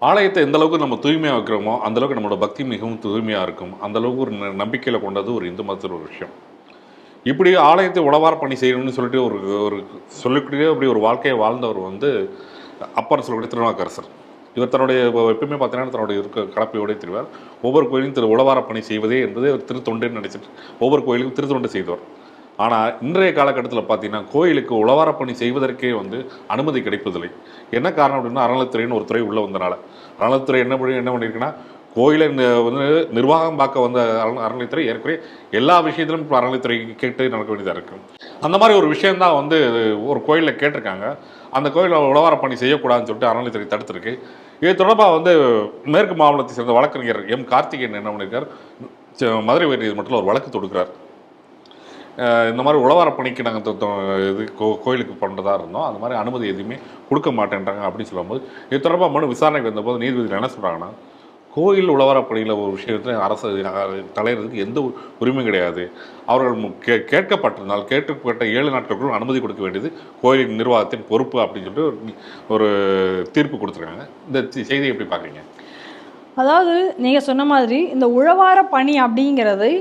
ஆலயத்தை எந்த அளவுக்கு நம்ம தூய்மையாக வைக்கிறோமோ அந்த அளவுக்கு நம்மளோட பக்தி மிகவும் தூய்மையாக இருக்கும். அந்த அளவுக்கு ஒரு ந- கொண்டது ஒரு இந்து மதத்தில் ஒரு விஷயம். இப்படி ஆலயத்தை உளவார பணி செய்யணும்னு சொல்லிட்டு ஒரு ஒரு சொல்லக்கூடிய அப்படி ஒரு வாழ்க்கையை வாழ்ந்தவர் வந்து அப்பர் சொல்லக்கூடிய திருநாவுக்கரசர். இவர் தன்னுடைய எப்பவுமே பார்த்தீங்கன்னா தன்னுடைய இருக்க கலப்பையோட திருவார். ஒவ்வொரு கோயிலும் திரு உளவார பணி செய்வதே என்பது ஒரு திருத்தொண்டுன்னு நினைச்சிட்டு ஒவ்வொரு கோயிலுக்கும் திருத்தொண்டு செய்தவர். ஆனால் இன்றைய காலகட்டத்தில் பார்த்தீங்கன்னா கோயிலுக்கு உளவார பணி செய்வதற்கே வந்து அனுமதி கிடைப்பதில்லை. என்ன காரணம் அப்படின்னா அறநிலைத்துறைன்னு ஒரு துறை உள்ளே வந்தனால. அறநிலைத்துறை என்ன பண்ணி என்ன பண்ணியிருக்குன்னா கோயிலை வந்து நிர்வாகம் பார்க்க வந்த அரண் அறநிலைத்துறை ஏற்கனவே எல்லா விஷயத்திலும் இப்போ அறநிலைத்துறை கேட்டு நடக்க வேண்டியதாக இருக்கும் அந்த மாதிரி ஒரு விஷயந்தான் வந்து ஒரு கோயிலில் கேட்டிருக்காங்க. அந்த கோயிலில் உழவார பணி செய்யக்கூடாதுன்னு சொல்லிட்டு அறநிலைத்துறை தடுத்திருக்கு. இது தொடர்பாக வந்து மேற்கு மாவட்டத்தை சேர்ந்த வழக்கறிஞர் எம். கார்த்திகேயன் என்ன பண்ணியிருக்கார் ச- மதுரை உயர்நீதிமன்றத்தில் ஒரு வழக்கு தொடுக்கிறார். இந்த மாதிரி உழவார பணிக்கு நாங்கள் இது கோ கோயிலுக்கு பண்ணுறதா இருந்தோம். அந்த மாதிரி அனுமதி எதுவுமே கொடுக்க மாட்டேன்றாங்க அப்படின்னு சொல்லும்போது இது தொடர்பாக மனு விசாரணைக்கு வந்தபோது நீதிபதிகள் என்ன சொல்கிறாங்கன்னா கோயில் உழவர பணியில் ஒரு விஷயத்தில் அரசு தலையிறதுக்கு எந்த உரிமையும் கிடையாது. அவர்கள் கே கேட்கப்பட்டிருந்தால் கேட்கப்பட்ட ஏழு நாட்களுக்குள் அனுமதி கொடுக்க வேண்டியது கோயிலின் நிர்வாகத்தின் பொறுப்பு அப்படின்னு சொல்லிட்டு ஒரு ஒரு தீர்ப்பு கொடுத்துருக்காங்க. இந்த செய்தியை எப்படி பார்க்குறீங்க? அதாவது நீங்கள் சொன்ன மாதிரி இந்த உழவார பணி அப்படிங்கிறதை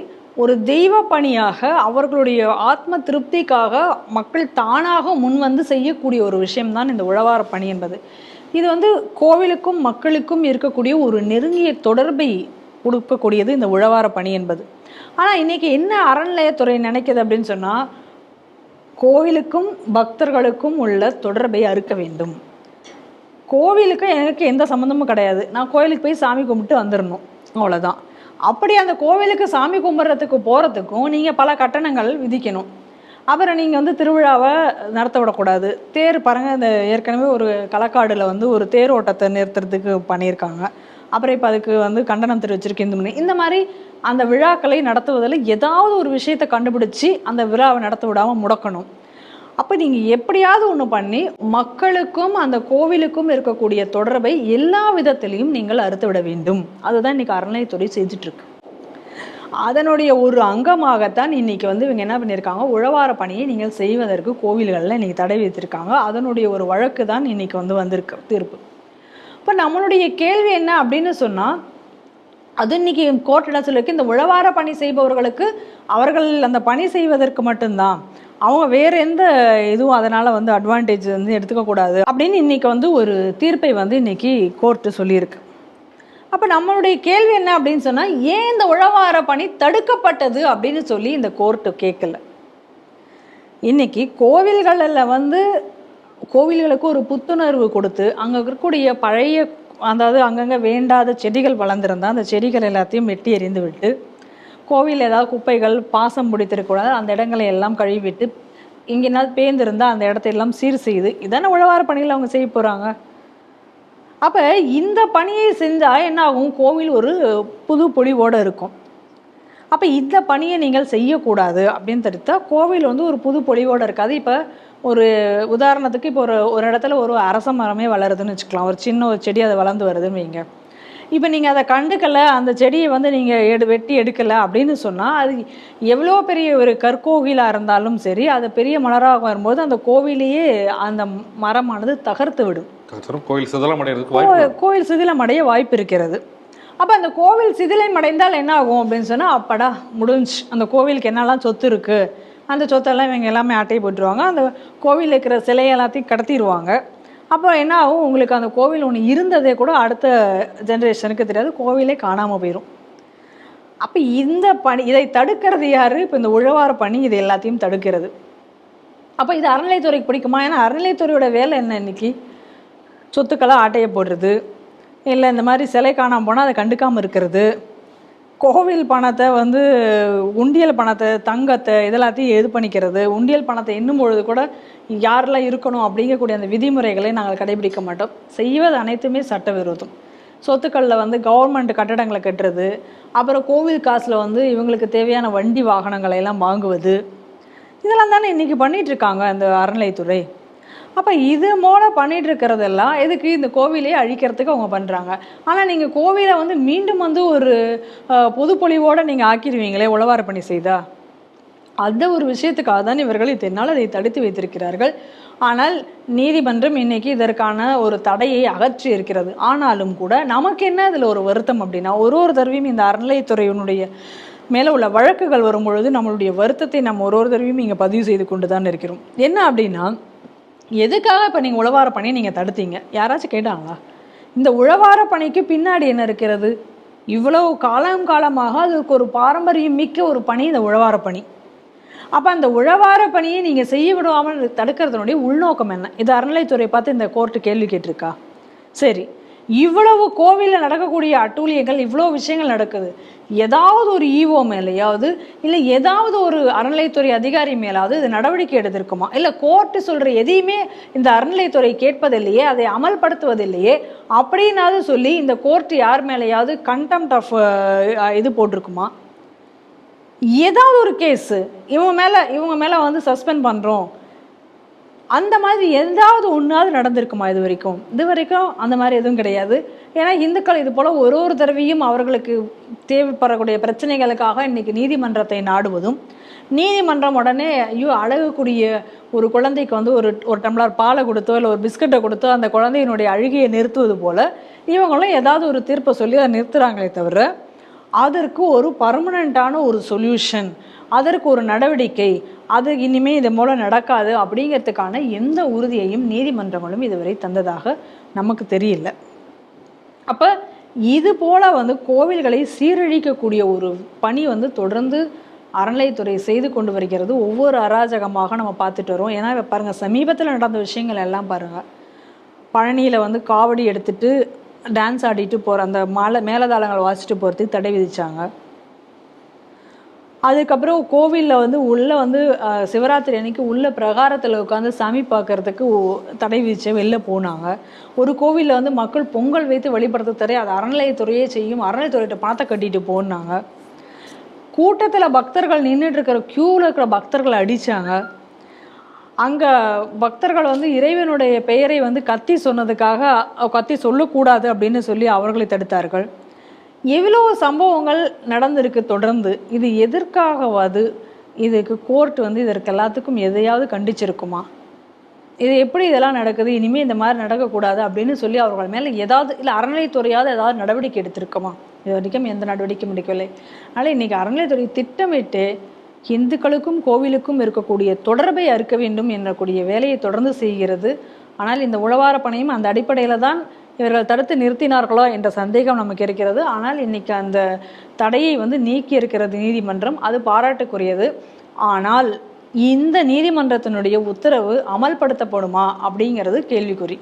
ஒரு தெய்வ பணியாக அவர்களுடைய ஆத்ம திருப்திக்காக மக்கள் தானாக முன் வந்து செய்யக்கூடிய ஒரு விஷயம்தான் இந்த உழவார பணி என்பது. இது வந்து கோவிலுக்கும் மக்களுக்கும் இருக்கக்கூடிய ஒரு நெருங்கிய தொடர்பை கொடுக்கக்கூடியது இந்த உழவார பணி என்பது. ஆனால் இன்றைக்கி என்ன அறநிலையத்துறை நினைக்கிது அப்படின்னு சொன்னால் கோவிலுக்கும் பக்தர்களுக்கும் உள்ள தொடர்பை அறுக்க வேண்டும். கோவிலுக்கு எனக்கு எந்த சம்மந்தமும் கிடையாது. நான் கோவிலுக்கு போய் சாமி கும்பிட்டு வந்துடணும் அவ்வளோதான் அப்படி அந்த கோவிலுக்கு சாமி கும்பிட்றதுக்கு போகிறதுக்கும் நீங்கள் பல கட்டணங்கள் விதிக்கணும். அப்புறம் நீங்கள் வந்து திருவிழாவை நடத்த விடக்கூடாது. தேர் பாருங்கள் இந்த ஏற்கனவே ஒரு களக்காடில் வந்து ஒரு தேர் ஓட்டத்தை நிறுத்துறதுக்கு பண்ணியிருக்காங்க. அப்புறம் இப்போ அதுக்கு வந்து கண்டனம் தெரிவிச்சிருக்கு இந்த மணி இந்த மாதிரி அந்த விழாக்களை நடத்துவதில் ஏதாவது ஒரு விஷயத்தை கண்டுபிடிச்சி அந்த விழாவை நடத்த விடாமல் முடக்கணும். அப்போ நீங்கள் எப்படியாவது ஒன்று பண்ணி மக்களுக்கும் அந்த கோவிலுக்கும் இருக்கக்கூடிய தொடர்பை எல்லா விதத்திலையும் நீங்கள் அறுத்து விட வேண்டும். அதுதான் இன்னைக்கு அறநிலையத்துறை செஞ்சுட்டுருக்கு அதனுடைய ஒரு அங்கமாகத்தான் இன்னைக்கு வந்து இவங்க என்ன பண்ணியிருக்காங்க உழவார பணியை நீங்கள் செய்வதற்கு கோவில்களில் இன்னைக்கு தடை வைத்திருக்காங்க அதனுடைய ஒரு வழக்கு தான் இன்னைக்கு வந்து வந்திருக்கு தீர்ப்பு. இப்போ நம்மளுடைய கேள்வி என்ன அப்படின்னு சொன்னால் அது இன்னைக்கு கோர்ட் என்ன சொல்லியிருக்கு இந்த உழவார பணி செய்பவர்களுக்கு அவர்கள் அந்த பணி செய்வதற்கு மட்டும்தான். அவங்க வேற எந்த இதுவும் அதனால வந்து அட்வான்டேஜ் வந்து எடுத்துக்க கூடாது அப்படின்னு இன்னைக்கு வந்து ஒரு தீர்ப்பை வந்து இன்னைக்கு கோர்ட்டு சொல்லியிருக்கு. அப்போ நம்மளுடைய கேள்வி என்ன அப்படின்னு சொன்னால் ஏன் இந்த உழவார பணி தடுக்கப்பட்டது அப்படின்னு சொல்லி இந்த கோர்ட்டு கேட்கல. இன்னைக்கு கோவில்களில் வந்து கோவில்களுக்கு ஒரு புத்துணர்வு கொடுத்து அங்கே இருக்கக்கூடிய பழைய அதாவது அங்கங்கே வேண்டாத செடிகள் வளர்ந்துருந்தா அந்த செடிகள் எல்லாத்தையும் வெட்டி எறிந்து விட்டு கோவில் ஏதாவது குப்பைகள் பாசம் பிடித்திருக்கூடாது அந்த இடங்களை எல்லாம் கழுவிட்டு எங்கேனாவது பேர்ந்திருந்தால் அந்த இடத்த எல்லாம் சீர் செய்து இதான உழவார பணிகள் அவங்க செய்ய போகிறாங்க அப்போ இந்த பணியை செஞ்சால் என்ன ஆகும் கோவில் ஒரு புது பொலிவோடு இருக்கும். அப்போ இந்த பணியை நீங்கள் செய்யக்கூடாது அப்படின்னு தெரிவித்தா கோவில் வந்து ஒரு புது பொலிவோடு இருக்காது. இப்போ ஒரு உதாரணத்துக்கு இப்போ ஒரு ஒரு இடத்துல ஒரு அரச மரமே வளருதுன்னு வச்சுக்கலாம். ஒரு சின்ன ஒரு செடி அது வளர்ந்து வருதுன்னு வைங்க. இப்போ நீங்கள் அதை கண்டுக்கல அந்த செடியை வந்து நீங்கள் எடு வெட்டி எடுக்கலை அப்படின்னு சொன்னால் அது எவ்வளோ பெரிய ஒரு கற்கோவிலாக இருந்தாலும் சரி அது பெரிய மலராக வரும்போது அந்த கோவிலையே அந்த மரமானது தகர்த்து விடும். கோயில் சிதலம் அடைகிறதுக்கு வாய்ப்பு கோ- கோவில் சிதிலமடைய வாய்ப்பு இருக்கிறது. அப்போ அந்த கோவில் சிதிலம் அடைந்தால் என்ன ஆகும் அப்படின்னு சொன்னால் அப்படா முடிஞ்சு அந்த கோவிலுக்கு என்னெல்லாம் சொத்து இருக்குது அந்த சொத்தெல்லாம் இவங்க எல்லாமே அட்டை போட்டுருவாங்க. அந்த கோவிலில் இருக்கிற சிலை எல்லாத்தையும் கடத்திடுவாங்க அப்போ என்ன ஆகும்? உங்களுக்கு அந்த கோவில் ஒன்று இருந்ததே கூட அடுத்த ஜென்ரேஷனுக்கு தெரியாது. கோவிலே காணாமல் போயிடும் அப்போ இந்த பணி இதை தடுக்கிறது யார்? இப்போ இந்த உழவார பணி இது எல்லாத்தையும் தடுக்கிறது. அப்போ இது அறநிலைத்துறைக்கு பிடிக்குமா? ஏன்னா அறநிலைத்துறையோட வேலை என்ன இன்னைக்கு? சொத்துக்களை ஆட்டையை போடுறது. இல்லை இந்த மாதிரி சிலை காணாமல் போனால் அதை கண்டுக்காமல் இருக்கிறது. கோவில் பணத்தை வந்து உண்டியல் பணத்தை தங்கத்தை இதெல்லாத்தையும் இது பண்ணிக்கிறது? உண்டியல் பணத்தை எண்ணும் பொழுது கூட யாரெல்லாம் இருக்கணும் அப்படிங்கக்கூடிய அந்த விதிமுறைகளை நாங்கள் கடைபிடிக்க மாட்டோம். செய்வது அனைத்துமே சட்டவிரோதம். சொத்துக்களில் வந்து கவர்மெண்ட் கட்டடங்களை கட்டுறது அப்புறம் கோவில் காசில் வந்து இவங்களுக்கு தேவையான வண்டி வாகனங்களை எல்லாம் வாங்குவது இதெல்லாம் தானே இன்றைக்கி பண்ணிகிட்ருக்காங்க அந்த அறநிலைத்துறை அப்போ இது மூல பண்ணிட்டு இருக்கிறதெல்லாம் எதுக்கு இந்த கோவிலே அழிக்கிறதுக்கு அவங்க பண்ணுறாங்க ஆனால் நீங்கள் கோவிலை வந்து மீண்டும் வந்து ஒரு பொதுப்பொழிவோடு நீங்கள் ஆக்கிடுவீங்களே உழவார பணி செய்தா? அந்த ஒரு விஷயத்துக்காக தான் இவர்கள் இதனால் அதை தடுத்து வைத்திருக்கிறார்கள். ஆனால் நீதிமன்றம் இன்னைக்கு இதற்கான ஒரு தடையை அகற்றி இருக்கிறது. ஆனாலும் கூட நமக்கு என்ன இதில் ஒரு வருத்தம் அப்படின்னா ஒரு ஒரு தடவையும் இந்த அறநிலையத்துறையினுடைய மேலே உள்ள வழக்குகள் வரும் பொழுது நம்மளுடைய வருத்தத்தை நம்ம ஒரு ஒரு தடவையும் இங்கே பதிவு செய்து கொண்டு தான் இருக்கிறோம். என்ன அப்படின்னா எதுக்காக இப்போ நீங்கள் உழவார பணியை நீங்கள் தடுத்தீங்க? யாராச்சும் கேட்டாங்களா? இந்த உழவார பணிக்கு பின்னாடி என்ன இருக்கிறது? இவ்வளவு காலம் காலமாக அதுக்கு ஒரு பாரம்பரியம் மிக்க ஒரு பணி இந்த உழவார பணி. அப்போ அந்த உழவார பணியை நீங்கள் செய்ய விடாமல் தடுக்கிறதுனுடைய உள்நோக்கம் என்ன? இது அறநிலைத்துறை பார்த்து இந்த கோர்ட்டு கேள்வி கேட்டிருக்கா? சரி. இவ்வளவு கோவிலில் நடக்கக்கூடிய அட்டூழியங்கள் இவ்வளோ விஷயங்கள் நடக்குது. ஏதாவது ஒரு ஈவோ மேலேயாவது இல்லை ஏதாவது ஒரு அறநிலைத்துறை அதிகாரி மேலாவது இது நடவடிக்கை எடுத்திருக்குமா? இல்லை கோர்ட்டு சொல்கிற எதையுமே இந்த அறநிலைத்துறை கேட்பதில்லையே அதை அமல்படுத்துவதில்லையே அப்படின்னாவது சொல்லி இந்த கோர்ட்டு யார் மேலேயாவது கண்டெம்ட் ஆஃப் இது போட்டிருக்குமா? ஏதாவது ஒரு கேஸு இவங்க மேலே இவங்க மேலே வந்து சஸ்பெண்ட் பண்ணுறோம் அந்த மாதிரி எதாவது ஒன்றாவது நடந்திருக்குமா இது வரைக்கும்? இது வரைக்கும் அந்த மாதிரி எதுவும் கிடையாது. ஏன்னா இந்துக்கள் இது போல் ஒரு ஒரு தடவையும் அவர்களுக்கு தேவைப்படக்கூடிய பிரச்சனைகளுக்காக இன்னைக்கு நீதிமன்றத்தை நாடுவதும் நீதிமன்றம் உடனே ஐயோ அழகக்கூடிய ஒரு குழந்தைக்கு வந்து ஒரு ஒரு டம்ளர் பாலை கொடுத்தோ இல்லை ஒரு பிஸ்கட்டை கொடுத்தோ அந்த குழந்தையினுடைய அழுகையை நிறுத்துவது போல் இவங்களும் ஏதாவது ஒரு தீர்ப்பை சொல்லி அதை நிறுத்துகிறாங்களே தவிர அதற்கு ஒரு பர்மனண்ட்டான ஒரு சொல்யூஷன் அதற்கு ஒரு நடவடிக்கை. அது இனிமே இது மூலம் நடக்காது அப்படிங்கிறதுக்கான எந்த உறுதியையும் நீதிமன்றங்களும் இதுவரை தந்ததாக நமக்கு தெரியல. அப்போ இது போல வந்து கோவில்களை சீரழிக்கக்கூடிய ஒரு பணி வந்து தொடர்ந்து அறநிலைத்துறை செய்து கொண்டு வருகிறது. ஒவ்வொரு அராஜகமாக நம்ம பார்த்துட்டு வரோம். ஏன்னா இப்ப பாருங்க சமீபத்தில் நடந்த விஷயங்கள் எல்லாம் பாருங்கள் பழனியில் வந்து காவடி எடுத்துட்டு டான்ஸ் ஆடிட்டு போகிற அந்த மாலை மேலதாளங்கள் வாசிச்சுட்டு போகிறதுக்கு தடை விதித்தாங்க அதுக்கப்புறம் கோவிலில் வந்து உள்ளே வந்து சிவராத்திரி அன்னைக்கு உள்ள பிரகாரத்தில் உட்காந்து சாமி பார்க்கறதுக்கு தடை விதிச்சு வெளில போனாங்க. ஒரு கோவிலில் வந்து மக்கள் பொங்கல் வைத்து வழிபடுத்த அது அறநிலையத்துறையே செய்யும் அறநிலையத்துறையிட்ட பணத்தை கட்டிட்டு போனாங்க. கூட்டத்தில் பக்தர்கள் நின்றுட்டு இருக்கிற க்யூவில் இருக்கிற பக்தர்களை அடித்தாங்க அங்கே பக்தர்கள் வந்து இறைவனுடைய பெயரை வந்து கத்தி சொன்னதுக்காக கத்தி சொல்லக்கூடாது அப்படின்னு சொல்லி அவர்களை தடுத்தார்கள். எவ்வளோ சம்பவங்கள் நடந்திருக்கு தொடர்ந்து இது எதற்காகவாது? இதுக்கு கோர்ட் வந்து இதற்கு எல்லாத்துக்கும் எதையாவது கண்டிச்சிருக்குமா? இது எப்படி இதெல்லாம் நடக்குது? இனிமேல் இந்த மாதிரி நடக்கக்கூடாது அப்படின்னு சொல்லி அவர்கள் மேலே ஏதாவது இல்லை அறநிலைத்துறையாவது ஏதாவது நடவடிக்கை எடுத்திருக்குமா? இது வரைக்கும் எந்த நடவடிக்கையும் எடுக்கவில்லை. அதனால் இன்றைக்கி அறநிலைத்துறை திட்டமிட்டு இந்துக்களுக்கும் கோவிலுக்கும் இருக்கக்கூடிய தொடர்பை அறுக்க வேண்டும் என்றக்கூடிய வேலையை தொடர்ந்து செய்கிறது. ஆனால் இந்த உழவார பணியும் அந்த அடிப்படையில் தான் இவர்கள் தடுத்து நிறுத்தினார்களோ என்ற சந்தேகம் நமக்கு இருக்கிறது. ஆனால் இன்னைக்கு அந்த தடையை வந்து நீக்கி இருக்கிறது நீதிமன்றம் அது பாராட்டுக்குரியது. ஆனால் இந்த நீதிமன்றத்தினுடைய உத்தரவு அமல்படுத்தப்படுமா அப்படிங்கிறது கேள்விக்குறி.